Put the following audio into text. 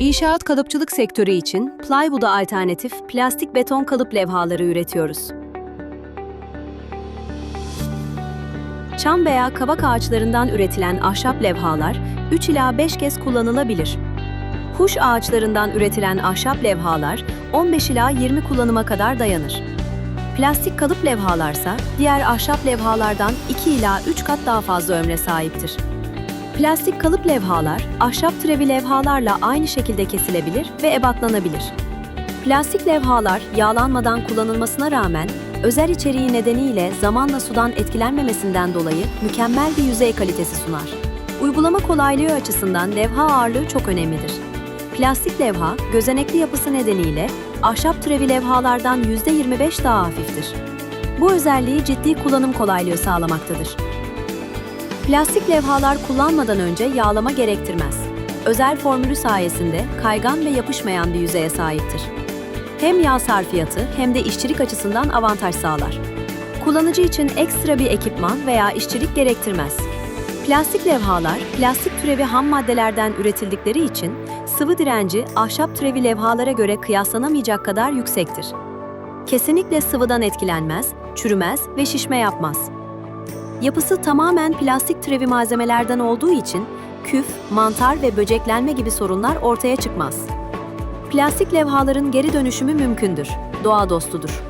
İnşaat kalıpçılık sektörü için plywood'a alternatif plastik beton kalıp levhaları üretiyoruz. Çam veya kavak ağaçlarından üretilen ahşap levhalar 3 ila 5 kez kullanılabilir. Huş ağaçlarından üretilen ahşap levhalar 15 ila 20 kullanıma kadar dayanır. Plastik kalıp levhalarsa diğer ahşap levhalardan 2 ila 3 kat daha fazla ömre sahiptir. Plastik kalıp levhalar, ahşap türevi levhalarla aynı şekilde kesilebilir ve ebatlanabilir. Plastik levhalar yağlanmadan kullanılmasına rağmen özel içeriği nedeniyle zamanla sudan etkilenmemesinden dolayı mükemmel bir yüzey kalitesi sunar. Uygulama kolaylığı açısından levha ağırlığı çok önemlidir. Plastik levha, gözenekli yapısı nedeniyle ahşap türevi levhalardan %25 daha hafiftir. Bu özelliği ciddi kullanım kolaylığı sağlamaktadır. Plastik levhalar kullanmadan önce yağlama gerektirmez. Özel formülü sayesinde kaygan ve yapışmayan bir yüzeye sahiptir. Hem yağ sarfiyatı hem de işçilik açısından avantaj sağlar. Kullanıcı için ekstra bir ekipman veya işçilik gerektirmez. Plastik levhalar, plastik türevi ham maddelerden üretildikleri için sıvı direnci ahşap türevi levhalara göre kıyaslanamayacak kadar yüksektir. Kesinlikle sıvıdan etkilenmez, çürümez ve şişme yapmaz. Yapısı tamamen plastik türevi malzemelerden olduğu için küf, mantar ve böceklenme gibi sorunlar ortaya çıkmaz. Plastik levhaların geri dönüşümü mümkündür, doğa dostudur.